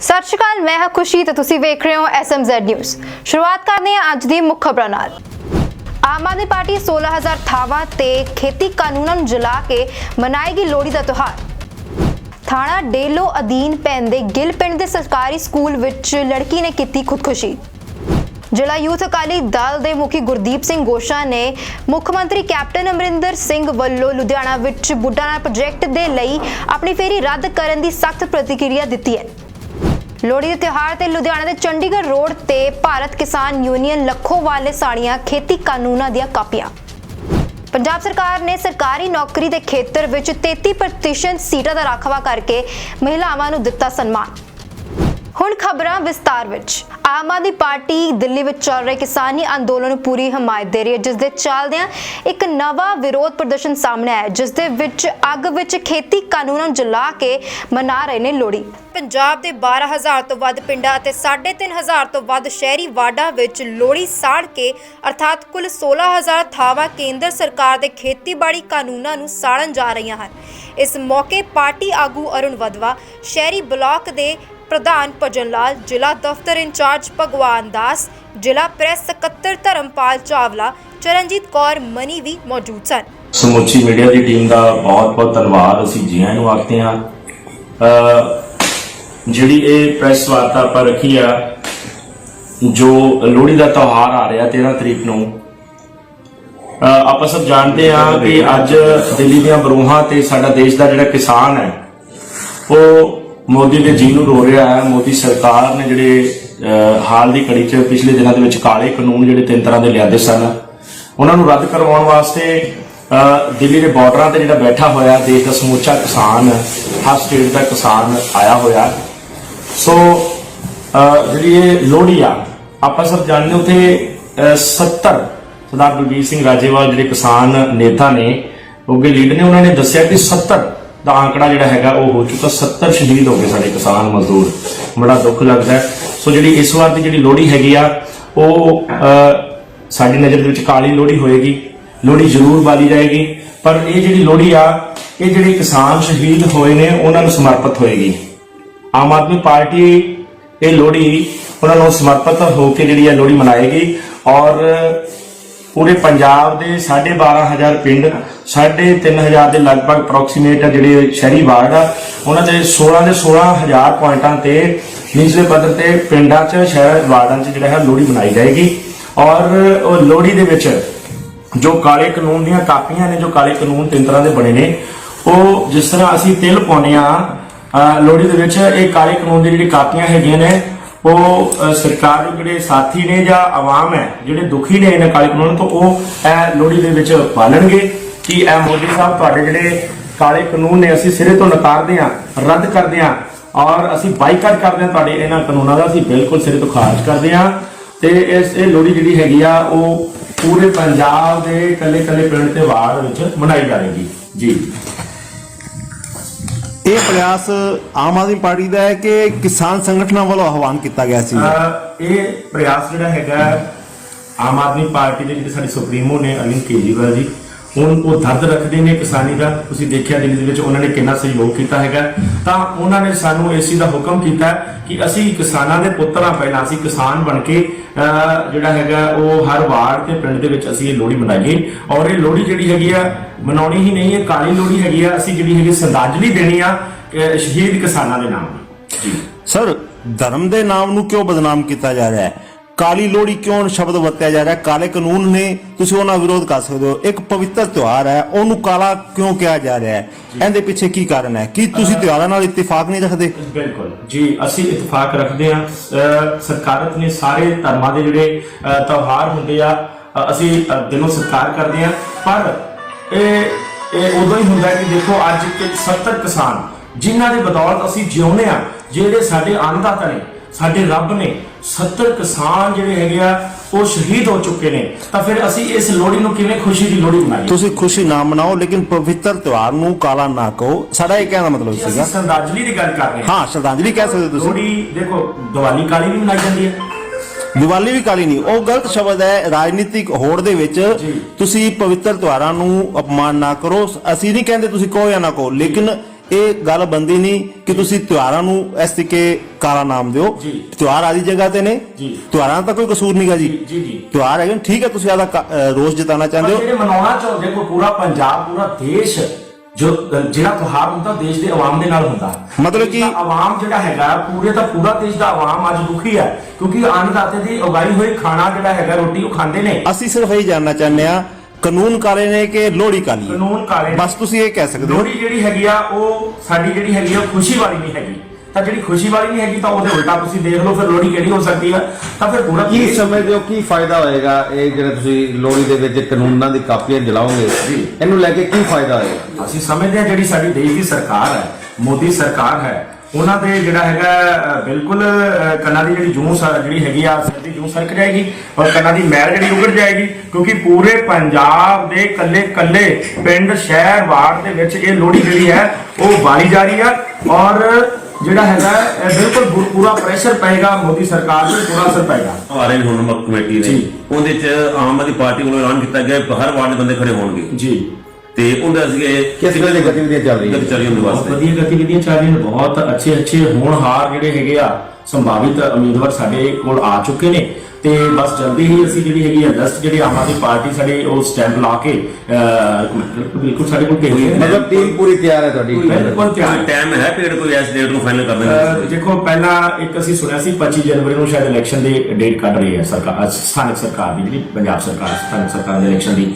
ਸਤਿ ਸ਼੍ਰੀ ਅਕਾਲ, ਮੈਂ ਹਾਂ ਖੁਸ਼ੀ ਤੇ ਤੁਸੀਂ ਵੇਖ ਰਹੇ ਹੋ ਐਸਐਮਜ਼ੈਡ ਨਿਊਜ਼ ਸ਼ੁਰੂਆਤ ਕਰਦੇ ਹਾਂ ਅੱਜ ਦੀ ਮੁੱਖ ਖਬਰਾਂ ਨਾਲ। ਆਮ ਆਦਮੀ ਪਾਰਟੀ 16000 ਥਾਵਾਂ ਤੇ ਖੇਤੀ ਕਾਨੂੰਨਾਂ ਨੂੰ ਜਲਾ ਕੇ ਮਨਾਏਗੀ ਲੋਹੜੀ ਦਾ ਤਿਉਹਾਰ। ਥਾਣਾ ਡੇਲੋ ਅਧੀਨ ਪੈਂਦੇ ਗਿੱਲ ਪਿੰਡ ਦੇ ਸਰਕਾਰੀ ਸਕੂਲ ਵਿੱਚ ਲੜਕੀ ਨੇ ਕੀਤੀ ਖੁਦਕੁਸ਼ੀ। ਜ਼ਿਲ੍ਹਾ ਯੂਥ ਅਕਾਲੀ ਦਲ ਦੇ ਮੁਖੀ ਗੁਰਦੀਪ ਸਿੰਘ ਗੋਸ਼ਾ ਨੇ ਮੁੱਖ ਮੰਤਰੀ ਕੈਪਟਨ ਅਮਰਿੰਦਰ ਸਿੰਘ ਵੱਲੋਂ ਲੁਧਿਆਣਾ ਵਿੱਚ ਬੁੱਢਾਣਾ ਪ੍ਰੋਜੈਕਟ ਦੇ ਲਈ ਆਪਣੀ ਫੇਰੀ ਰੱਦ ਕਰਨ ਦੀ ਸਖਤ ਪ੍ਰਤੀਕਿਰਿਆ ਦਿੱਤੀ ਹੈ। ਲੋਹੜੀ ਦੇ ਤਿਉਹਾਰ ਤੇ ਲੁਧਿਆਣਾ ਦੇ ਚੰਡੀਗੜ੍ਹ ਰੋਡ ਤੇ ਭਾਰਤ ਕਿਸਾਨ ਯੂਨੀਅਨ ਲੱਖੋਵਾਲੇ ਸਾੜੀਆਂ, ਖੇਤੀ ਕਾਨੂੰਨਾਂ ਦੀਆਂ ਕਾਪੀਆਂ। ਪੰਜਾਬ ਸਰਕਾਰ ਨੇ ਸਰਕਾਰੀ ਨੌਕਰੀ ਦੇ ਖੇਤਰ ਵਿੱਚ 33% ਸੀਟਾਂ ਦਾ ਰਾਖਵਾ ਕਰਕੇ ਮਹਿਲਾਵਾਂ ਨੂੰ ਦਿੱਤਾ ਸਨਮਾਨ। ਹੁਣ ਖਬਰਾਂ ਵਿਸਤਾਰ ਵਿੱਚ। ਆਮ ਆਦਮੀ ਪਾਰਟੀ ਦਿੱਲੀ ਵਿੱਚ ਚੱਲ ਰਹੇ ਕਿਸਾਨੀ ਅੰਦੋਲਨ ਨੂੰ ਪੂਰੀ ਹਮਾਇਤ ਦੇ ਰਹੀ ਹੈ ਜਿਸ ਦੇ ਚੱਲਦਿਆਂ ਇੱਕ ਨਵਾਂ ਵਿਰੋਧ ਪ੍ਰਦਰਸ਼ਨ ਸਾਹਮਣੇ ਆਇਆ ਜਿਸ ਦੇ ਵਿੱਚ ਅੱਗ ਵਿੱਚ ਖੇਤੀ ਕਾਨੂੰਨਾਂ ਨੂੰ ਜਲਾ ਕੇ ਮਨਾ ਰਹੇ ਨੇ ਲੋਹੜੀ। ਪੰਜਾਬ ਦੇ 12000 ਤੋਂ ਵੱਧ ਪਿੰਡਾਂ ਅਤੇ 3500 ਤੋਂ ਵੱਧ ਸ਼ਹਿਰੀ ਵਾਰਡਾਂ ਵਿੱਚ ਲੋਹੜੀ ਸਾੜ ਕੇ, ਅਰਥਾਤ ਕੁੱਲ 16000 ਥਾਵਾਂ ਕੇਂਦਰ ਸਰਕਾਰ ਦੇ ਖੇਤੀਬਾੜੀ ਕਾਨੂੰਨਾਂ ਨੂੰ ਸਾੜਨ ਜਾ ਰਹੀਆਂ ਹਨ। ਇਸ ਮੌਕੇ ਪਾਰਟੀ ਆਗੂ ਅਰੁਣ ਵਦਵਾ ਸ਼ਹਿਰੀ ਬਲਾਕ ਦੇ ਪ੍ਰਧਾਨ ਭਜਨ ਲਾਲ, ਜ਼ਿਲ੍ਹਾ ਦਫ਼ਤਰ ਇੰਚਾਰਜ ਭਗਵਾਨ ਦਾਸ, ਜ਼ਿਲ੍ਹਾ ਪ੍ਰੈਸ ਸਕੱਤਰ ਧਰਮਪਾਲ ਚਾਵਲਾ, ਚਰਨਜੀਤ ਕੌਰ, ਮਨੀ ਵੀ ਮੌਜੂਦ ਸਨ। ਸਮੁੱਚੀ ਮੀਡੀਆ ਦੀ ਟੀਮ ਦਾ ਬਹੁਤ-ਬਹੁਤ ਧੰਨਵਾਦ। ਅਸੀਂ ਜੀ ਨੂੰ ਆਖਦੇ ਹਾਂ। ਜਿਹੜੀ ਇਹ ਪ੍ਰੈਸ ਵਾਰਤਾ ਆਪਾਂ ਰੱਖੀ ਆ, ਜੋ ਲੋਹੜੀ ਦਾ ਤਿਉਹਾਰ ਆ ਰਿਹਾ 13 ਤਰੀਕ ਨੂੰ ਆਪਾਂ ਸਭ ਜਾਣਦੇ ਹਾਂ ਕਿ ਅੱਜ ਦਿੱਲੀ ਦੀਆਂ ਬਰੂਹਾਂ ਤੇ ਸਾਡਾ ਦੇਸ਼ ਦਾ ਜਿਹੜਾ ਕਿਸਾਨ ਹੈ, ਉਹ ਮੋਦੀ ਦੇ ਜੀ ਨੂੰ ਰੋ ਰਿਹਾ ਹੈ, ਮੋਦੀ ਸਰਕਾਰ ਨੇ ਜਿਹੜੇ ਹਾਲ ਦੀ ਘੜੀ 'ਚ ਪਿਛਲੇ ਦਿਨਾਂ ਦੇ ਵਿੱਚ ਕਾਲੇ ਕਾਨੂੰਨ ਜਿਹੜੇ ਤਿੰਨ ਤਰ੍ਹਾਂ ਦੇ ਲਿਆਦੇ ਸਨ, ਉਹਨਾਂ ਨੂੰ ਰੱਦ ਕਰਵਾਉਣ ਵਾਸਤੇ ਦਿੱਲੀ ਦੇ ਬਾਰਡਰਾਂ ਤੇ ਜਿਹੜਾ ਬੈਠਾ ਹੋਇਆ ਦੇਸ਼ ਦਾ ਸਮੁੱਚਾ ਕਿਸਾਨ, ਹਰ ਸਟੇਟ ਦਾ ਕਿਸਾਨ ਆਇਆ ਹੋਇਆ। ਸੋ ਜਿਹੜੀ ਇਹ ਲੋਹੜੀ ਆ, ਆਪਾਂ ਸਭ ਜਾਣਦੇ ਹਾਂ ਉਥੇ 70 ਸਰਦਾਰ ਬਲਬੀਰ ਸਿੰਘ ਰਾਜੇਵਾਲ ਜਿਹੜੇ ਕਿਸਾਨ ਨੇਤਾ ਨੇ ਉਹਗੇ ਲੀਡਰ ਨੇ, ਉਹਨਾਂ ਨੇ ਦੱਸਿਆ ਕਿ 70 ਦਾ ਆંકੜਾ ਜਿਹੜਾ ਹੈਗਾ ਉਹ ਹੋ ਚੁੱਕਾ 70 ਸ਼ਹੀਦ ਹੋ ਗਏ ਸਾਡੇ ਕਿਸਾਨ ਮਜ਼ਦੂਰ। ਬੜਾ ਦੁੱਖ ਲੱਗਦਾ ਸੋ ਜਿਹੜੀ ਇਸ ਵਾਰ ਦੀ ਜਿਹੜੀ ਲੋਹੜੀ ਹੈਗੀ ਆ, ਉਹ ਸਾਡੀ ਨਜ਼ਰ ਦੇ ਵਿੱਚ ਕਾਲੀ ਲੋਹੜੀ ਹੋਏਗੀ। ਲੋਹੜੀ ਜ਼ਰੂਰ ਬਾਲੀ ਜਾਏਗੀ। ਪਰ ਇਹ ਜਿਹੜੀ ਲੋਹੜੀ ਆ, ਇਹ ਜਿਹੜੇ ਕਿਸਾਨ ਸ਼ਹੀਦ ਹੋਏ ਨੇ, ਉਹਨਾਂ ਨੂੰ ਸਮਰਪਿਤ ਹੋਏਗੀ। ਆਮ ਆਦਮੀ ਪਾਰਟੀ ਇਹ ਲੋਹੜੀ, ਉਹਨਾਂ ਨੂੰ ਸਮਰਪਿਤ ਹੋ ਕੇ ਜਿਹੜੀ ਆ ਲੋਹੜੀ ਮਨਾਏਗੀ। ਔਰ ਪੂਰੇ ਪੰਜਾਬ ਦੇ 12500 ਪਿੰਡ 3500 ਦੇ ਲਗਭਗ ਅਪਰੋਕਸੀਮੇਟ ਜਿਹੜੇ ਸ਼ਹਿਰੀ ਵਾਰਡ ਆ, ਉਹਨਾਂ ਦੇ 16 ਦੇ 16000 ਪੁਆਇੰਟਾਂ ਤੇ ਨਿਚਲੇ ਪੱਧਰ ਤੇ ਪਿੰਡਾਂ 'ਚ, ਸ਼ਹਿਰ ਵਾਰਡਾਂ 'ਚ ਜਿਹੜਾ ਹੈ ਲੋਹੜੀ ਮਨਾਈ ਜਾਏਗੀ। ਔਰ ਉਹ ਲੋਹੜੀ ਦੇ ਵਿੱਚ ਜੋ ਕਾਲੇ ਕਾਨੂੰਨ ਦੀਆਂ ਕਾਪੀਆਂ ਨੇ, ਜੋ ਕਾਲੇ ਕਾਨੂੰਨ ਤਿੰਨ ਤਰ੍ਹਾਂ ਦੇ ਬਣੇ ਨੇ, ਉਹ ਜਿਸ ਤਰ੍ਹਾਂ ਅਸੀਂ ਤਿਲ ਪਾਉਂਦੇ ਆ ਲੋਹੜੀ ਦੇ ਵਿੱਚ ਇਹ ਕਾਲੇ ਕਾਨੂੰਨ ਦੀ ਜਿਹੜੀ ਕਾਪੀਆਂ ਹੈਗੀਆਂ ਨੇ, ਉਹ ਸਰਕਾਰ ਦੇ ਜਿਹੜੇ ਸਾਥੀ ਨੇ ਜਾਂ ਆਵਾਮ ਹੈ, ਜਿਹੜੇ ਦੁਖੀ ਨੇ ਇਹਨਾਂ ਕਾਲੇ ਕਾਨੂੰਨ ਤੋਂ, ਉਹ ਇਹ ਲੋਹੜੀ ਦੇ ਵਿੱਚ ਪਾਲਣਗੇ। ਕਿ ਇਹ ਮੋਦੀ ਸਾਹਿਬ ਤੁਹਾਡੇ ਜਿਹੜੇ ਕਾਲੇ ਕਾਨੂੰਨ ਨੇ ਅਸੀਂ ਸਿਰੇ ਤੋਂ ਨਕਾਰਦੇ ਆ ਰੱਦ ਕਰਦੇ ਆ ਔਰ ਅਸੀਂ ਬਾਈਕਾਟ ਕਰਦੇ ਆ ਤੁਹਾਡੇ ਇਹਨਾਂ ਕਾਨੂੰਨਾਂ ਦਾ ਅਸੀਂ ਬਿਲਕੁਲ ਸਿਰੇ ਤੋਂ ਖਾਰਜ ਕਰਦੇ ਆ ਤੇ ਇਸ ਇਹ ਲੋਹੜੀ ਜਿਹੜੀ ਹੈਗੀ ਆ ਉਹ ਪੂਰੇ ਪੰਜਾਬ ਦੇ ਕੱਲੇ ਕੱਲੇ ਪਿੰਡ ਤੇ ਵਾਰਡ ਵਿੱਚ ਮਨਾਈ ਜਾਏਗੀ ਜੀ। ਇਹ ਪ੍ਰਯਾਸ ਆਮ ਆਦਮੀ ਪਾਰਟੀ ਦਾ ਹੈ ਕਿ ਕਿਸਾਨ ਸੰਗਠਨਾਂ ਵੱਲੋਂ ਆਹਵਾਨ ਕੀਤਾ ਗਿਆ ਸੀ? ਇਹ ਪ੍ਰਯਾਸ ਜਿਹੜਾ ਹੈਗਾ ਆਮ ਆਦਮੀ ਪਾਰਟੀ ਦੇ ਜਿਹੜੇ ਸਾਡੇ ਸੁਪਰੀਮੋ ਨੇ ਅਰਵਿੰਦ ਕੇਜਰੀਵਾਲ ਜੀ ਹੁਣ ਉਹ ਦਰਦ ਰੱਖਦੇ ਨੇ ਕਿਸਾਨੀ ਦਾ। ਤੁਸੀਂ ਦੇਖਿਆ ਦਿੱਲੀ ਦੇ ਵਿੱਚ ਉਹਨਾਂ ਨੇ ਕਿੰਨਾ ਸਹਿਯੋਗ ਕੀਤਾ ਹੈਗਾ। ਤਾਂ ਉਹਨਾਂ ਨੇ ਸਾਨੂੰ ਇਸ ਦਾ ਹੁਕਮ ਕੀਤਾ ਕਿ ਅਸੀਂ ਕਿਸਾਨਾਂ ਦੇ ਪੁੱਤਰਾਂ ਪਹਿਲਾਂ ਅਸੀਂ ਕਿਸਾਨ ਬਣ ਕੇ ਜਿਹੜਾ ਹੈਗਾ ਉਹ ਹਰ ਵਾਰਡ ਤੇ ਪਿੰਡ ਦੇ ਵਿੱਚ ਅਸੀਂ ਇਹ ਲੋਹੜੀ ਮਨਾਈਏ। ਔਰ ਇਹ ਲੋਹੜੀ ਜਿਹੜੀ ਹੈਗੀ ਆ, ਮਨਾਉਣੀ ਹੀ ਨਹੀਂ ਹੈ ਕਾਲੀ ਲੋਹੜੀ ਹੈਗੀ ਆ। ਅਸੀਂ ਜਿਹੜੀ ਹੈਗੀ ਸ਼ਰਧਾਂਜਲੀ ਦੇਣੀ ਆ ਸ਼ਹੀਦ ਕਿਸਾਨਾਂ ਦੇ ਨਾਮ ਜੀ ਸਰ, ਧਰਮ ਦੇ ਨਾਮ ਨੂੰ ਕਿਉਂ ਬਦਨਾਮ ਕੀਤਾ ਜਾ ਰਿਹਾ ਹੈ? ਕਾਲੀ ਲੋਹੜੀ ਕਿਉਂ ਸ਼ਬਦ ਵਰਤਿਆ ਜਾ ਰਿਹਾ? ਕਾਲੇ ਕਾਨੂੰਨ ਨੇ ਤੁਸੀਂ ਉਹਨਾਂ ਵਿਰੋਧ ਕਰ ਸਕਦੇ ਹੋ। ਇੱਕ ਪਵਿੱਤਰ ਤਿਉਹਾਰ ਹੈ ਉਹਨੂੰ ਕਾਲਾ ਕਿਉਂ ਕਿਹਾ ਜਾ ਰਿਹਾ ਹੈ? ਇਹਦੇ ਪਿੱਛੇ ਕੀ ਕਾਰਨ ਹੈ? ਕੀ ਤੁਸੀਂ ਤਿਉਹਾਰਾਂ ਨਾਲ ਇਤਫਾਕ ਨਹੀਂ ਰੱਖਦੇ? ਬਿਲਕੁਲ। ਜੀ ਅਸੀਂ ਇਤਫਾਕ ਰੱਖਦੇ ਹਾਂ। ਸਰਕਾਰਤ ਨੇ ਸਾਰੇ ਧਰਮਾਂ ਦੇ ਜਿਹੜੇ ਤਿਉਹਾਰ ਹੁੰਦੇ ਆ ਅਸੀਂ ਦਿਲੋਂ ਸਤਿਕਾਰ ਕਰਦੇ ਹਾਂ। ਪਰ ਇਹ ਇਹ ਉਦੋਂ ਹੀ ਹੁੰਦਾ ਕਿ ਦੇਖੋ ਅੱਜ ਕਿ 70 ਕਿਸਾਨ ਜਿਨ੍ਹਾਂ ਦੀ ਬਦੌਲਤ ਅਸੀਂ ਜਿਉਂਦੇ ਆ ਜਿਹੜੇ ਸਾਡੇ ਅੰਨਦਾਤਾ ਨੇ ਸਾਡੇ ਰੱਬ ਨੇ 70 ਕਿਸਾਨ ਜਿਹੜੇ ਹੈਗੇ ਆ ਉਹ ਸ਼ਹੀਦ ਹੋ ਚੁੱਕੇ ਨੇ। ਤਾਂ ਫਿਰ ਅਸੀਂ ਇਸ ਲੋਹੜੀ ਨੂੰ ਕਿਵੇਂ ਖੁਸ਼ੀ ਦੀ ਲੋਹੜੀ ਮਨਾਈਏ? ਤੁਸੀਂ ਖੁਸ਼ੀ ਨਾ ਮਨਾਓ ਲੇਕਿਨ ਪਵਿੱਤਰ ਤਿਉਹਾਰ ਨੂੰ ਕਾਲਾ ਨਾ ਕਹੋ। ਸਾਡਾ ਇਹ ਕਹਿਣ ਦਾ ਮਤਲਬ ਅਸੀਂ ਸੀਗਾ। ਸ਼ਰਧਾਂਜਲੀ ਦੀ ਗੱਲ ਕਰ ਰਹੇ ਹਾਂ। ਹਾਂ ਸ਼ਰਧਾਂਜਲੀ ਕਹਿ ਸਕਦੇ ਤੁਸੀਂ। ਲੋਹੜੀ ਦੇਖੋ ਦੀਵਾਲੀ ਕਾਲੀ ਵੀ ਮਨਾਈ ਜਾਂਦੀ ਹੈ। ਦੀਵਾਲੀ ਵੀ ਕਾਲੀ ਨਹੀਂ ਉਹ ਗਲਤ ਸ਼ਬਦ ਹੈ। ਰਾਜਨੀਤਿਕ ਹੋੜ ਦੇ ਵਿੱਚ। ਤੁਸੀਂ ਪਵਿੱਤਰ ਤਿਉਹਾਰਾਂ ਨੂੰ ਅਪਮਾਨ ਨਾ ਕਰੋ। ਅਸੀਂ ਨਹੀਂ ਕਹਿੰਦੇ ਤੁਸੀਂ ਕਹੋ ਜਾਂ ਨਾ ਕਹੋ ਲੇਕਿਨ ਇਹ ਗੱਲ ਬੰਦੀ ਨਹੀਂ ਕਿ ਤੁਸੀਂ ਤਿਉਹਾਰਾਂ ਨੂੰ ਇਸ ਤਰੀਕੇ ਕਾਲਾ ਨਾਮ ਦਿਓ। ਤਿਉਹਾਰ ਆਦੀ ਜਗ੍ਹਾ ਤੇ ਨੇ। ਤਿਉਹਾਰਾਂ ਦਾ ਕੋਈ ਕਸੂਰ ਨਹੀਂਗਾ ਜੀ। ਤਿਉਹਾਰ ਹੈਗੇ ਠੀਕ ਹੈ ਤੁਸੀਂ ਆਦਾ ਰੋਸ ਜਤਾਉਣਾ ਚਾਹੁੰਦੇ ਹੋ। ਜਿਹੜੇ ਮਨਾਉਣਾ ਚਾਹੁੰਦੇ ਕੋ ਪੂਰਾ ਪੰਜਾਬ ਪੂਰਾ ਦੇਸ਼ ਜੋ ਜਿਹੜਾ ਤਿਉਹਾਰ ਹੁੰਦਾ ਦੇਸ਼ ਦੇ ਆਵਾਮ ਦੇ ਨਾਲ ਹੁੰਦਾ। ਮਤਲਬ ਕਿ- ਆਵਾਮ ਜਿਹੜਾ ਹੈਗਾ ਪੂਰੇ ਦਾ ਪੂਰਾ ਦੇਸ਼ ਦਾ ਆਵਾਮ ਅੱਜ ਦੁਖੀ ਹੈ ਕਿਉਂਕਿ ਅੰਨਦਾਤੇ ਦੀ ਉਗਾਈ ਹੋਈ ਖਾਣਾ ਜਿਹੜਾ ਹੈਗਾ ਰੋਟੀ ਉਹ ਖਾਂਦੇ ਨੇ। ਅਸੀਂ ਸਿਰਫ ਇਹ ਜਾਣਨਾ ਚਾਹੁੰਦੇ ਆ ਕਾਨੂੰਨ ਕਾਲੇ ਨੇ ਕਿ ਲੋਹੜੀ ਕਾਲੀ ਹੈ? ਕਾਨੂੰਨ ਕਾਲੇ ਨੇ। ਬਸ ਤੁਸੀਂ ਇਹ ਕਹਿ ਸਕਦੇ ਹੋ। ਲੋਹੜੀ ਜਿਹੜੀ ਹੈਗੀ ਆ ਉਹ ਸਾਡੀ ਜਿਹੜੀ ਹੈਗੀ ਆ ਉਹ ਖੁਸ਼ੀ ਵਾਲੀ ਨਹੀਂ ਹੈਗੀ। ਤਾਂ ਜਿਹੜੀ ਖੁਸ਼ੀ ਵਾਲੀ ਨਹੀਂ ਹੈਗੀ ਤਾਂ ਉਹਦੇ ਉਲਟਾ ਤੁਸੀਂ ਦੇਖ ਲਓ ਫਿਰ ਲੋਹੜੀ ਕਿਹੜੀ ਹੋ ਸਕਦੀ ਆ। ਤਾਂ ਫਿਰ ਪੂਰਾ ਕੀ ਸਮਝਦੇ ਹੋ ਕੀ ਫਾਇਦਾ ਹੋਏਗਾ ਇਹ ਜਿਹੜੇ ਤੁਸੀਂ ਲੋਹੜੀ ਦੇ ਵਿੱਚ ਕਾਨੂੰਨਾਂ ਦੀ ਕਾਪੀਆਂ ਜਲਾਓਗੇ? ਜੀ। ਇਹਨੂੰ ਲੈ ਕੇ ਕੀ ਫਾਇਦਾ ਹੋਏਗਾ? ਅਸੀਂ ਸਮਝਦੇ ਹਾਂ ਜਿਹੜੀ ਸਾਡੀ ਦੇਸ਼ ਦੀ ਸਰਕਾਰ ਹੈ ਮੋਦੀ ਸਰਕਾਰ ਹੈ ਉਹਨਾਂ ਦੇ ਜਿਹੜਾ ਹੈਗਾ ਬਿਲਕੁਲ ਕੰਨਾਂ ਦੀ ਜਿਹੜੀ ਜੂੰ ਸਰ- ਜਿਹੜੀ ਹੈਗੀ ਆ ਸਿਰ ਦੀ ਜੂੰ ਸਰਕ ਜਾਏਗੀ ਔਰ ਕੰਨਾਂ ਦੀ ਮੈਲ ਜਿਹੜੀ ਉਗੜ ਜਾਏਗੀ ਕਿਉਂਕਿ ਪੂਰੇ ਪੰਜਾਬ ਦੇ ਕੱਲੇ ਕੱਲੇ ਪਿੰਡ ਸ਼ਹਿਰ ਵਾਰਡ ਦੇ ਵਿੱਚ ਇਹ ਲੋਹੜੀ ਜਿਹੜੀ ਹੈ ਉਹ ਬਾਲੀ ਜਾ ਰਹੀ ਹੈ ਔਰ ਜਿਹੜਾ ਹੈਗਾ ਇਹ ਬਿਲਕੁਲ ਪੂ- ਪੂਰਾ ਪ੍ਰੈਸ਼ਰ ਪਏਗਾ ਮੋਦੀ ਸਰਕਾਰ ਤੇ ਪੂਰਾ ਅਸਰ ਪਏਗਾ। ਆਰਐਨ ਹੁਨਮਕ ਕਮੇਟੀ ਨੇ। ਜੀ। ਉਹਦੇ ਚ ਆਮ ਆਦਮੀ ਪਾਰਟੀ ਵੱਲੋਂ ਐਲਾਨ ਕੀਤਾ ਗਿਆ ਕਿ ਹਰ ਵਾਰਡ ਦੇ ਬੰਦੇ ਖੜੇ ਹੋਣਗੇ। ਜੀ। ਤੇ ਉਹਦੇ ਅਸੀਂ ਕਿਸ ਤਰ੍ਹਾਂ ਦੀ ਗਤੀਵਿਧੀਆਂ ਚੱਲ ਰਹੀਆਂ ਚੱਲ ਰਹੀਆਂ ਉਹਦੇ ਬਹੁਤ ਵਾਸਤੇ। ਵਧੀਆ ਗਤੀਵਿਧੀਆਂ ਚੱਲ ਰਹੀਆਂ ਨੇ ਬਹੁਤ ਅੱਛੇ ਅੱਛੇ ਹੋਣਹਾਰ ਜਿਹੜੇ ਹੈਗੇ ਆ ਸੰਭਾਵਿਤ ਉਮੀਦਵਾਰ ਸਾਡੇ ਕੋਲ ਆ ਚੁੱਕੇ ਨੇ। ਤੇ ਬਸ ਜਲਦੀ ਹੀ ਅਸੀਂ ਜਿਹੜੀ ਹੈਗੀ ਆ ਦਸਤ ਜਿਹੜੀ ਆਮ ਆਦਮੀ ਪਾਰਟੀ ਸਾਡੇ ਉਹ ਸਟੈਂਪ ਲਾ ਕੇ ਅਹ, ਬਿਲਕੁਲ ਸਾਡੇ ਕੋਲ ਭੇਜੀ ਹੈ ਮਤਲਬ ਟੀਮ ਪੂਰੀ ਤਿਆਰ ਹੈ ਤੁਹਾਡੀ। ਬਿਲਕੁਲ ਤਿਆਰ। ਹੈ। ਟਾਈਮ ਹੈ ਪੀਰੀਅਡ ਕੋਈ ਇਸ ਡੇਟ ਨੂੰ ਫਾਈਨਲ ਕਰ ਅਹ, ਦੇਣਾ ਦੇਖੋ ਪਹਿਲਾਂ ਇੱਕ ਅਸੀਂ ਸੁਣਿਆ ਸੀ 25 ਜਨਵਰੀ ਨੂੰ ਸ਼ਾਇਦ ਇਲੈਕਸ਼ਨ ਦੀ ਡੇਟ ਕੱਢ ਰਹੀ ਹੈ ਸਰਕਾਰ ਅਹ, ਸਥਾਨਕ ਸਰਕਾਰ ਦੀ ਜਿਹੜੀ ਪੰਜਾਬ ਸਰਕਾਰ ਸਥਾਨਕ ਸਰਕਾਰ ਦੇ ਇਲੈਕਸ਼ਨ ਦੀ।